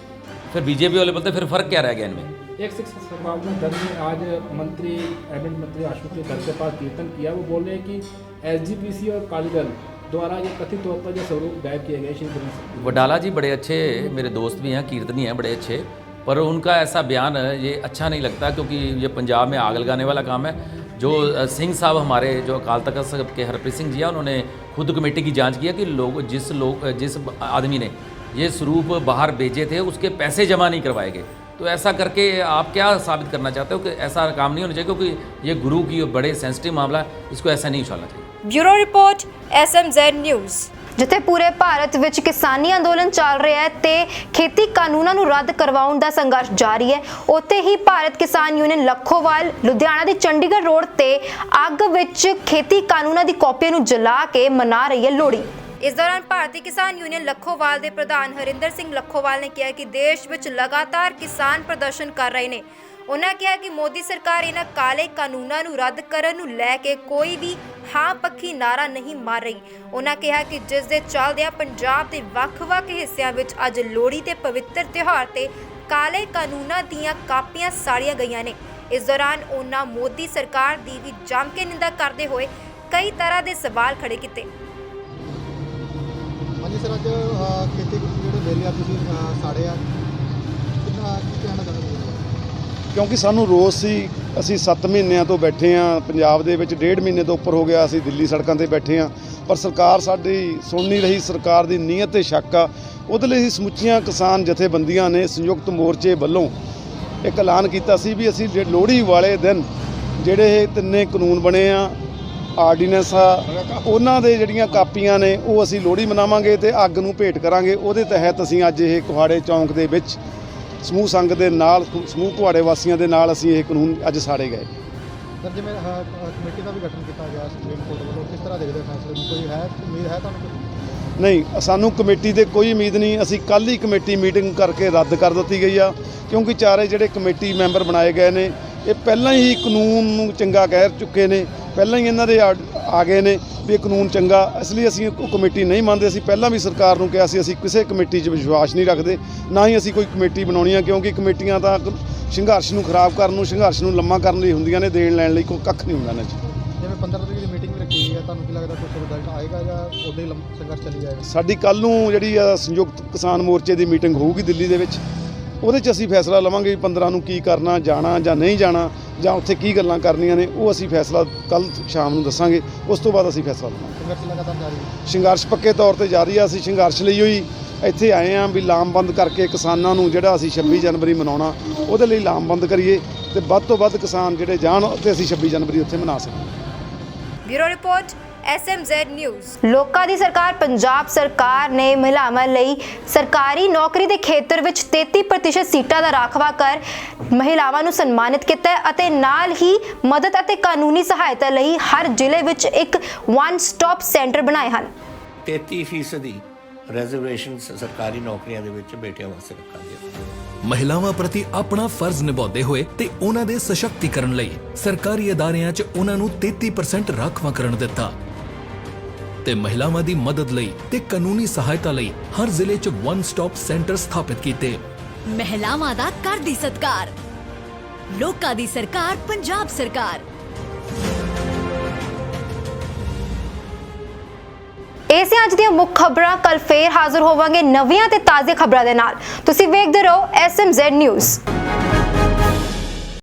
फिर बीजेपी वाले बोलते हैं फिर फ़र्क क्या रह गया इनमें? एक शिक्षक में दल ने आज मंत्री कैबिनेट मंत्री आशु के घर के पास कीर्तन किया। वो बोल रहे हैं कि एसजीपीसी और अकाली दल द्वारा ये कथित तौर पर जो स्वरूप गायब किए गए श्री वडाला जी बड़े अच्छे मेरे दोस्त भी हैं कीर्तनी हैं बड़े अच्छे पर उनका ऐसा बयान ये अच्छा नहीं लगता क्योंकि ये पंजाब में आग लगाने वाला काम है। जो सिंह साहब हमारे जो अकाल तख्त साहब के हरप्रीत सिंह जी हैं, उन्होंने खुद कमेटी की जाँच किया कि लोग, जिस लोग, जिस आदमी ने ये स्वरूप बाहर भेजे थे, उसके पैसे जमा नहीं करवाए गए। तो ऐसा करके आप क्या साबित करना चाहते हो कि ऐसा काम नहीं होना चाहिए, क्योंकि ये गुरु की बड़े सेंसिटिव मामला इसको ऐसा नहीं उछालना चाहिए। Bureau report, SMZ news. ਜਿੱਥੇ ਪੂਰੇ ਭਾਰਤ ਵਿੱਚ ਕਿਸਾਨੀ ਅੰਦੋਲਨ ਚੱਲ ਰਿਹਾ ਹੈ ਤੇ ਖੇਤੀ ਕਾਨੂੰਨਾਂ ਨੂੰ ਰੱਦ ਕਰਵਾਉਣ ਦਾ ਸੰਘਰਸ਼ ਜਾਰੀ ਹੈ। ਉੱਥੇ ਹੀ ਭਾਰਤ ਕਿਸਾਨ ਯੂਨੀਅਨ ਲੱਖੋਵਾਲ, ਲੁਧਿਆਣਾ ਦੀ ਚੰਡੀਗੜ੍ਹ ਰੋਡ ਤੇ ਅੱਗ ਵਿੱਚ ਖੇਤੀ ਕਾਨੂੰਨਾਂ ਦੀ ਕਾਪੀਆਂ ਨੂੰ ਜਲਾ ਕੇ ਮਨਾ ਰਹੀ ਹੈ ਲੋਹੜੀ। ਇਸ ਦੌਰਾਨ ਭਾਰਤੀ ਕਿਸਾਨ ਯੂਨੀਅਨ ਲੱਖੋਵਾਲ ਦੇ ਪ੍ਰਧਾਨ ਹਰਿੰਦਰ ਸਿੰਘ ਲੱਖੋਵਾਲ ਨੇ ਕਿਹਾ ਕਿ ਦੇਸ਼ ਵਿੱਚ ਲਗਾਤਾਰ ਕਿਸਾਨ ਪ੍ਰਦਰਸ਼ਨ ਕਰ ਰਹੇ ਨੇ। ਉਹਨਾਂ ਕਿਹਾ ਕਿ ਮੋਦੀ ਸਰਕਾਰ ਇਹਨਾਂ ਕਾਲੇ ਕਾਨੂੰਨਾਂ ਨੂੰ ਰੱਦ ਕਰਨ ਨੂੰ ਲੈ ਕੇ ਕੋਈ ਵੀ ਹਾਂ ਪੱਖੀ ਨਾਰਾ ਨਹੀਂ ਮਾਰ ਰਹੀ। ਉਹਨਾਂ ਕਿਹਾ ਕਿ ਜਿਸ ਦੇ ਚੱਲਦਿਆਂ ਪੰਜਾਬ ਦੇ ਵੱਖ-ਵੱਖ ਹਿੱਸਿਆਂ ਵਿੱਚ ਅੱਜ ਲੋਹੜੀ ਦੇ ਪਵਿੱਤਰ ਤਿਉਹਾਰ ਤੇ ਕਾਲੇ ਕਾਨੂੰਨਾਂ ਦੀਆਂ ਕਾਪੀਆਂ ਸਾੜੀਆਂ ਗਈਆਂ ਨੇ। ਇਸ ਦੌਰਾਨ ਉਹਨਾਂ ਮੋਦੀ ਸਰਕਾਰ ਦੀ ਵੀ ਜੰਮ ਕੇ ਨਿੰਦਾ ਕਰਦੇ ਹੋਏ ਕਈ ਤਰ੍ਹਾਂ ਦੇ ਸਵਾਲ ਖੜੇ ਕੀਤੇ। ਹਾਂਜੀ ਸਰ, ਅੱਜ ਖੇਤੀ ਜਿਹੜੇ ਵੇਲੇ ਆ ਤੁਸੀਂ ਸਾੜੇ ਆ। ਕਿੰਨਾ, ਕੀ ਕਹਿਣਾ ਚਾਹੁੰਦੇ ਕਿਉਂਕਿ ਸਾਨੂੰ ਰੋਸ ਸੀ, ਅਸੀਂ 7 ਮਹੀਨਿਆਂ ਤੋਂ ਬੈਠੇ ਆ ਪੰਜਾਬ ਦੇ ਵਿੱਚ ਡੇਢ ਮਹੀਨੇ ਤੋਂ ਉੱਪਰ ਹੋ ਗਿਆ, ਅਸੀਂ ਦਿੱਲੀ ਸੜਕਾਂ ਤੇ ਬੈਠੇ ਆ ਪਰ ਸਰਕਾਰ ਸਾਡੀ ਸੁਣ ਨਹੀਂ ਰਹੀ, ਸਰਕਾਰ ਦੀ ਨੀਅਤ ਤੇ ਸ਼ੱਕ ਆ। ਉਹਦੇ ਲਈ ਅਸੀਂ ਸਮੁੱਚੀਆਂ ਕਿਸਾਨ ਜਥੇਬੰਦੀਆਂ ਨੇ ਸੰਯੁਕਤ ਮੋਰਚੇ ਵੱਲੋਂ ਇੱਕ ਐਲਾਨ ਕੀਤਾ ਸੀ ਵੀ ਅਸੀਂ ਲੋਹੜੀ ਵਾਲੇ ਦਿਨ ਜਿਹੜੇ ਇਹ ਤਿੰਨੇ ਕਾਨੂੰਨ ਬਣੇ ਆ, ਆਰਡੀਨੈਂਸ ਆ, ਉਹਨਾਂ ਦੇ ਜਿਹੜੀਆਂ ਕਾਪੀਆਂ ਨੇ, ਉਹ ਅਸੀਂ ਲੋਹੜੀ ਮਨਾਵਾਂਗੇ ਤੇ ਅੱਗ ਨੂੰ ਭੇਟ ਕਰਾਂਗੇ। ਉਹਦੇ ਤਹਿਤ ਅਸੀਂ ਅੱਜ ਇਹ ਕੁਹਾੜੇ ਚੌਂਕ ਦੇ ਵਿੱਚ ਸਮੂਹ ਸੰਘ ਦੇ ਨਾਲ ਸਮੂਹ ਕੁਹਾੜੇ ਵਾਸੀਆਂ ਦੇ ਨਾਲ ਅਸੀਂ ਇਹ ਕਾਨੂੰਨ ਅੱਜ ਸਾੜੇ ਗਏ। ਸਰ ਜਿਵੇਂ ਕਮੇਟੀ ਦਾ ਵੀ ਗਠਨ ਕੀਤਾ ਗਿਆ ਸੁਪਰੀਮ ਕੋਰਟ ਵੱਲੋਂ ਕਿਸ ਤਰ੍ਹਾਂ ਦੇਖਦੇ ਫੈਸਲੇ ਨੂੰ? ਕੋਈ ਹੈ ਉਮੀਦ ਹੈ ਤੁਹਾਨੂੰ ਨਹੀਂ ਸਾਨੂੰ ਕਮੇਟੀ ਤੇ ਕੋਈ ਉਮੀਦ ਨਹੀਂ। ਅਸੀਂ ਕੱਲ ਹੀ ਕਮੇਟੀ ਮੀਟਿੰਗ ਕਰਕੇ ਰੱਦ ਕਰ ਦਿੱਤੀ ਗਈ ਆ ਕਿਉਂਕਿ ਚਾਰੇ ਜਿਹੜੇ ਕਮੇਟੀ ਮੈਂਬਰ ਬਣਾਏ ਗਏ ਨੇ ਇਹ ਪਹਿਲਾਂ ਹੀ ਕਾਨੂੰਨ ਨੂੰ ਚੰਗਾ ਕਹਿ ਚੁੱਕੇ ਨੇ ਪਹਿਲਾਂ ਹੀ ਇਹਨਾਂ ਦੇ ਆ ਗਏ ਨੇ। ਵੀ ਇਹ ਕਾਨੂੰਨ ਚੰਗਾ ਇਸ ਲਈ ਅਸੀਂ ਉਹ ਕਮੇਟੀ ਨਹੀਂ ਮੰਨਦੇ। ਅਸੀਂ ਪਹਿਲਾਂ ਵੀ ਸਰਕਾਰ ਨੂੰ ਕਿਹਾ ਸੀ ਅਸੀਂ ਕਿਸੇ ਕਮੇਟੀ 'ਚ ਵਿਸ਼ਵਾਸ ਨਹੀਂ ਰੱਖਦੇ। ਨਾ ਹੀ ਅਸੀਂ ਕੋਈ ਕਮੇਟੀ ਬਣਾਉਣੀ ਆ ਕਿਉਂਕਿ ਕਮੇਟੀਆਂ ਤਾਂ ਸੰਘਰਸ਼ ਨੂੰ ਖਰਾਬ ਕਰਨ ਨੂੰ ਸੰਘਰਸ਼ ਨੂੰ ਲੰਮਾ ਕਰਨ ਲਈ ਹੁੰਦੀਆਂ ਨੇ ਦੇਣ ਲੈਣ ਲਈ ਕੋਈ ਕੱਖ ਨਹੀਂ ਹੁੰਦਾ ਇਹਨਾਂ 'ਚ। ਜਿਵੇਂ 15 ਤਰੀਕ ਦੀ ਮੀਟਿੰਗ ਵੀ ਰੱਖੀ ਗਈ ਹੈ ਤੁਹਾਨੂੰ ਕੀ ਲੱਗਦਾ ਕੁਝ ਰਿਜ਼ਲਟ ਆਏਗਾ ਜਾਂ ਉਦੋਂ ਹੀ ਸੰਘਰਸ਼ ਚੱਲੀ ਜਾਏਗਾ? ਸਾਡੀ ਕੱਲ ਨੂੰ ਜਿਹੜੀ ਸੰਯੁਕਤ ਕਿਸਾਨ ਮੋਰਚੇ ਦੀ ਮੀਟਿੰਗ ਹੋਊਗੀ ਦਿੱਲੀ ਦੇ ਵਿੱਚ। ਉਹਦੇ 'ਚ ਅਸੀਂ ਫੈਸਲਾ ਲਵਾਂਗੇ ਵੀ 15 ਨੂੰ ਕੀ ਕਰਨਾ ਜਾਣਾ ਜਾਂ ਨਹੀਂ ਜਾਣਾ ਜਾਂ ਉੱਥੇ ਕੀ ਗੱਲਾਂ ਕਰਨੀਆਂ ਨੇ ਉਹ ਅਸੀਂ ਫੈਸਲਾ ਕੱਲ ਸ਼ਾਮ ਨੂੰ ਦੱਸਾਂਗੇ। ਉਸ ਤੋਂ ਬਾਅਦ ਅਸੀਂ ਫੈਸਲਾ ਲਵਾਂਗੇ। ਸੰਘਰਸ਼ ਲਗਾਤਾਰ ਜਾਰੀ ਹੈ। ਸੰਘਰਸ਼ ਪੱਕੇ ਤੌਰ ਤੇ ਜਾਰੀ ਆ ਅਸੀਂ ਸੰਘਰਸ਼ ਲਈ ਹੋਈ। ਇੱਥੇ ਆਏ ਆਂ ਵੀ ਲਾਮਬੰਦ ਕਰਕੇ ਕਿਸਾਨਾਂ ਨੂੰ ਜਿਹੜਾ ਅਸੀਂ 26 ਜਨਵਰੀ ਮਨਾਉਣਾ ਉਹਦੇ ਲਈ ਲਾਮਬੰਦ ਕਰੀਏ ਤੇ ਵੱਧ ਤੋਂ ਵੱਧ ਕਿਸਾਨ ਜਿਹੜੇ ਜਾਣ ਤੇ ਅਸੀਂ 26 ਜਨਵਰੀ ਉੱਥੇ ਮਨਾ ਸਕੀਏ ਬਿਊਰੋ ਰਿਪੋਰਟ ਐਸਐਮਜ਼ੈਡ ਨਿਊਜ਼ ਲੋਕਾਂ ਦੀ ਸਰਕਾਰ ਪੰਜਾਬ ਸਰਕਾਰ ਨੇ ਮਹਿਲਾਵਾਂ ਲਈ ਸਰਕਾਰੀ ਨੌਕਰੀ ਦੇ ਖੇਤਰ ਵਿੱਚ 33% ਸੀਟਾਂ ਦਾ ਰਾਖਵਾ ਕਰ ਮਹਿਲਾਵਾਂ ਨੂੰ ਸਨਮਾਨਿਤ ਕੀਤਾ ਅਤੇ ਨਾਲ ਹੀ ਮਦਦ ਅਤੇ ਕਾਨੂੰਨੀ ਸਹਾਇਤਾ ਲਈ ਹਰ ਜ਼ਿਲ੍ਹੇ ਵਿੱਚ ਇੱਕ ਵਨ ਸਟਾਪ ਸੈਂਟਰ ਬਣਾਏ ਹਨ। 33 ਫੀਸਦੀ ਰਿਜ਼ਰਵੇਸ਼ਨ ਸਰਕਾਰੀ ਨੌਕਰੀਆਂ ਦੇ ਵਿੱਚ ਬੇਟਿਆਂ ਵਾਸਤੇ ਰੱਖਾਂਗੇ ਮਹਿਲਾਵਾਂ ਪ੍ਰਤੀ ਆਪਣਾ ਫਰਜ਼ ਨਿਭਾਉਂਦੇ ਹੋਏ ਤੇ ਉਹਨਾਂ ਦੇ ਸਸ਼ਕਤੀਕਰਨ ਲਈ ਸਰਕਾਰੀ ਅਦਾਰਿਆਂ 'ਚ ਉਹਨਾਂ ਨੂੰ 33% ਰਾਖਵਾਂਕਰਨ ਦਿੱਤਾ। ਤੇ ਮਹਿਲਾਵਾਂ ਦੀ ਮਦਦ ਲਈ ਤੇ ਕਾਨੂੰਨੀ ਸਹਾਇਤਾ ਲਈ ਹਰ ਜ਼ਿਲ੍ਹੇ 'ਚ ਵਨ ਸਟਾਪ ਸੈਂਟਰ ਸਥਾਪਿਤ ਕੀਤੇ। ਮਹਿਲਾਵਾਂ ਦਾ ਕਰਦੀ ਸਤਕਾਰ ਲੋਕਾਂ ਦੀ ਸਰਕਾਰ ਪੰਜਾਬ ਸਰਕਾਰ। ਇਹ ਸੀ ਅੱਜ ਦੀਆਂ ਮੁੱਖ ਖਬਰਾਂ। ਕੱਲ ਫੇਰ ਹਾਜ਼ਰ ਹੋਵਾਂਗੇ ਨਵੀਆਂ ਤੇ ਤਾਜ਼ੇ ਖਬਰਾਂ ਦੇ ਨਾਲ। ਤੁਸੀਂ ਵੇਖਦੇ ਰਹੋ ਐਸਐਮਜ਼ੈਡ ਨਿਊਜ਼